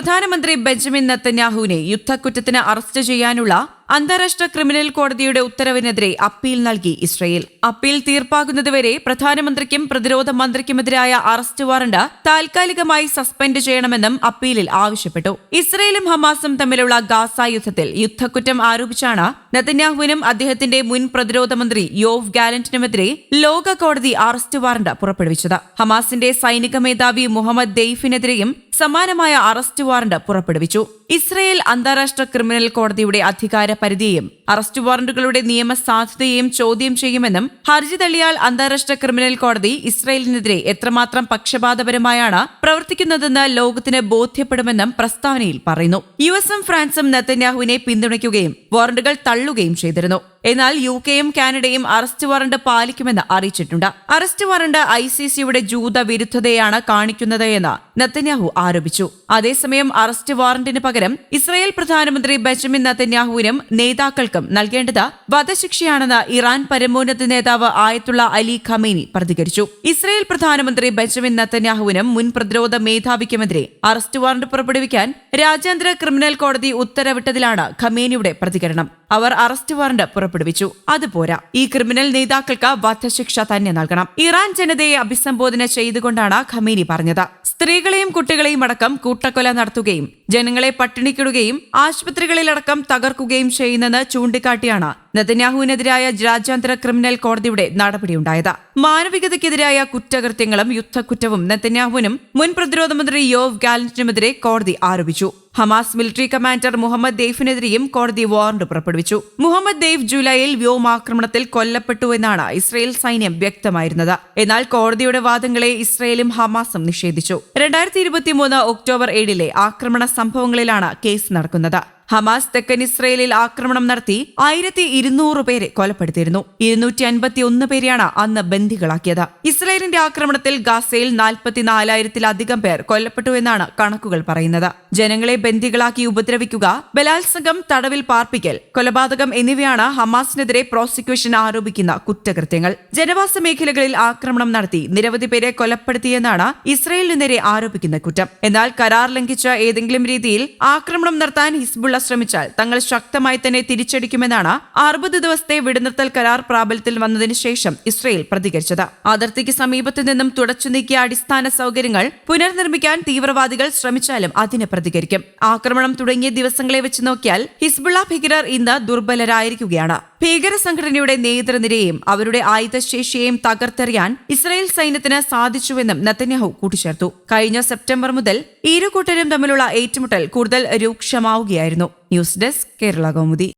പ്രധാനമന്ത്രി Benjamin നെത്തന്യാഹുവിനെ യുദ്ധക്കുറ്റത്തിന് arrest ചെയ്യാനുള്ള അന്താരാഷ്ട്ര ക്രിമിനൽ കോടതിയുടെ ഉത്തരവിനെതിരെ അപ്പീൽ നൽകി ഇസ്രയേൽ. അപ്പീൽ തീർപ്പാകുന്നതുവരെ പ്രധാനമന്ത്രിക്കും പ്രതിരോധ മന്ത്രിക്കുമെതിരായ അറസ്റ്റ് വാറണ്ട് താൽക്കാലികമായി സസ്പെൻഡ് ചെയ്യണമെന്നും അപ്പീലിൽ ആവശ്യപ്പെട്ടു. ഇസ്രയേലും ഹമാസും തമ്മിലുള്ള ഗാസ യുദ്ധത്തിൽ യുദ്ധക്കുറ്റം ആരോപിച്ചാണ് നെതന്യാഹുവിനും അദ്ദേഹത്തിന്റെ മുൻ പ്രതിരോധ മന്ത്രി യോവ് ഗാലന്റിനുമെതിരെ ലോക കോടതി അറസ്റ്റ് വാറണ്ട് പുറപ്പെടുവിച്ചത്. ഹമാസിന്റെ സൈനിക മേധാവി മുഹമ്മദ് ദെയ്ഫിനെതിരെയും സമാനമായ അറസ്റ്റ് വാറണ്ട് പുറപ്പെടുവിച്ചു. ഇസ്രയേൽ അന്താരാഷ്ട്ര ക്രിമിനൽ കോടതിയുടെ അധികാര പരിധിയെയും അറസ്റ്റ് വാറന്റുകളുടെ നിയമസാധുതയെയും ചോദ്യം ചെയ്യുമെന്നും ഹർജി തള്ളിയാൽ അന്താരാഷ്ട്ര ക്രിമിനൽ കോടതി ഇസ്രയേലിനെതിരെ എത്രമാത്രം പക്ഷപാതപരമായാണ് പ്രവർത്തിക്കുന്നതെന്ന് ലോകത്തിന് ബോധ്യപ്പെടുമെന്നും പ്രസ്താവനയിൽ പറയുന്നു. യു എസും ഫ്രാൻസും നെത്തന്യാഹുവിനെ പിന്തുണയ്ക്കുകയും വാറന്റുകൾ തള്ളുകയും ചെയ്തിരുന്നു. എന്നാൽ യു കെയും കാനഡയും അറസ്റ്റ് വാറണ്ട് പാലിക്കുമെന്ന് അറിയിച്ചിട്ടുണ്ട്. അറസ്റ്റ് വാറണ്ട് ഐ സി സിയുടെ ജൂത വിരുദ്ധതയാണ് കാണിക്കുന്നത് എന്ന് നത്തന്യാഹു ആരോപിച്ചു. അതേസമയം അറസ്റ്റ് വാറന്റിന് പകരം ഇസ്രായേൽ പ്രധാനമന്ത്രി ബെഞ്ചമിൻ നത്തന്യാഹുവിനും നേതാക്കൾക്കും നൽകേണ്ടത് വധശിക്ഷയാണെന്ന് ഇറാൻ പരമോന്നത നേതാവ് ആയത്തുള്ള അലി ഖമേനി പ്രതികരിച്ചു. ഇസ്രായേൽ പ്രധാനമന്ത്രി ബെഞ്ചമിൻ നത്തന്യാഹുവിനും മുൻ പ്രതിരോധ മേധാവിക്കുമെതിരെ അറസ്റ്റ് വാറണ്ട് പുറപ്പെടുവിക്കാൻ രാജ്യാന്തര ക്രിമിനൽ കോടതി ഉത്തരവിട്ടതിലാണ് ഖമേനിയുടെ പ്രതികരണം. അവർ അറസ്റ്റ് വാറണ്ട് പുറപ്പെടുവിച്ചു. അതുപോരാ ഈ ക്രിമിനൽ നേതാക്കൾക്ക് വധശിക്ഷ തന്നെ നൽകണം. ഇറാൻ ജനതയെ അഭിസംബോധന ചെയ്തുകൊണ്ടാണ് ഖമീനി പറഞ്ഞത്. സ്ത്രീകളെയും കുട്ടികളെയും അടക്കം കൂട്ടക്കൊല നടത്തുകയും ജനങ്ങളെ പട്ടിണിക്കിടുകയും ആശുപത്രികളിലടക്കം തകർക്കുകയും ചെയ്യുന്നെന്ന് ചൂണ്ടിക്കാട്ടിയാണ് നെതന്യാഹുവിനെതിരായ രാജ്യാന്തര ക്രിമിനൽ കോടതിയുടെ നടപടിയുണ്ടായത്. മാനവികതയ്ക്കെതിരായ കുറ്റകൃത്യങ്ങളും യുദ്ധക്കുറ്റവും നെതന്യാഹുവിനും മുൻ പ്രതിരോധ മന്ത്രി യോവ് ഗാലന്റിനുമെതിരെ കോടതി ആരോപിച്ചു. ഹമാസ് മിലിറ്ററി കമാൻഡർ മുഹമ്മദ് ദെയ്ഫിനെതിരെയും കോടതി വാറണ്ട് പുറപ്പെടുവിച്ചു. മുഹമ്മദ് ദെയ്ഫ് ജൂലൈയിൽ വ്യോമാക്രമണത്തിൽ കൊല്ലപ്പെട്ടു എന്നാണ് ഇസ്രയേൽ സൈന്യം വ്യക്തമായിരുന്നത്. എന്നാൽ കോടതിയുടെ വാദങ്ങളെ ഇസ്രയേലും ഹമാസും നിഷേധിച്ചു. രണ്ടായിരത്തി ഇരുപത്തിമൂന്ന് ഒക്ടോബർ ഏഴിലെ ആക്രമണ സംഭവങ്ങളിലാണ് കേസ് നടക്കുന്നത്. ഹമാസ് തെക്കൻ ഇസ്രയേലിൽ ആക്രമണം നടത്തി ആയിരത്തി ഇരുന്നൂറ് പേരെ കൊലപ്പെടുത്തിയിരുന്നു. ഇരുന്നൂറ്റി അൻപത്തി ഒന്ന് പേരെയാണ് അന്ന് ബന്ദികളാക്കിയത്. ഇസ്രയേലിന്റെ ആക്രമണത്തിൽ ഗാസയിൽ നാൽപ്പത്തിനാലായിരത്തിലധികം പേർ കൊല്ലപ്പെട്ടു എന്നാണ് കണക്കുകൾ പറയുന്നത്. ജനങ്ങളെ ബന്ദികളാക്കി ഉപദ്രവിക്കുക ബലാത്സംഗം തടവിൽ പാർപ്പിക്കൽ കൊലപാതകം എന്നിവയാണ് ഹമാസിനെതിരെ പ്രോസിക്യൂഷൻ ആരോപിക്കുന്ന കുറ്റകൃത്യങ്ങൾ. ജനവാസ മേഖലകളിൽ ആക്രമണം നടത്തി നിരവധി പേരെ കൊലപ്പെടുത്തിയെന്നാണ് ഇസ്രയേലിനെതിരെ ആരോപിക്കുന്ന കുറ്റം. എന്നാൽ കരാർ ലംഘിച്ച ഏതെങ്കിലും രീതിയിൽ ആക്രമണം നടത്താൻ ഹിസ്ബുള്ള ശ്രമിച്ചാൽ തങ്ങൾ ശക്തമായി തന്നെ തിരിച്ചടിക്കുമെന്നാണ് അറുപത് ദിവസത്തെ വെടിനിർത്തൽ കരാർ പ്രാബല്യത്തിൽ വന്നതിന് ശേഷം ഇസ്രയേൽ പ്രതികരിച്ചത്. അതിർത്തിക്ക് സമീപത്തു നിന്നും തുടച്ചു നീക്കിയ അടിസ്ഥാന സൗകര്യങ്ങൾ പുനർനിർമ്മിക്കാൻ തീവ്രവാദികൾ ശ്രമിച്ചാലും അതിന് പ്രതികരിക്കും. ആക്രമണം തുടങ്ങിയ ദിവസങ്ങളെ വെച്ച് നോക്കിയാൽ ഹിസ്ബുള്ള ഭീകരർ ഇന്ന് ദുർബലരായിരിക്കുകയാണ്. ഭീകര സംഘടനയുടെ നേതൃനിരയെയും അവരുടെ ആയുധശേഷിയെയും തകർത്തെറിയാൻ ഇസ്രായേൽ സൈന്യത്തിന് സാധിച്ചുവെന്നും നെത്തന്യാഹു കൂട്ടിച്ചേർത്തു. കഴിഞ്ഞ സെപ്റ്റംബർ മുതൽ ഇരു കൂട്ടരും തമ്മിലുള്ള ഏറ്റുമുട്ടൽ കൂടുതൽ രൂക്ഷമാവുകയായിരുന്നു. News desk Kerala Kaumudi.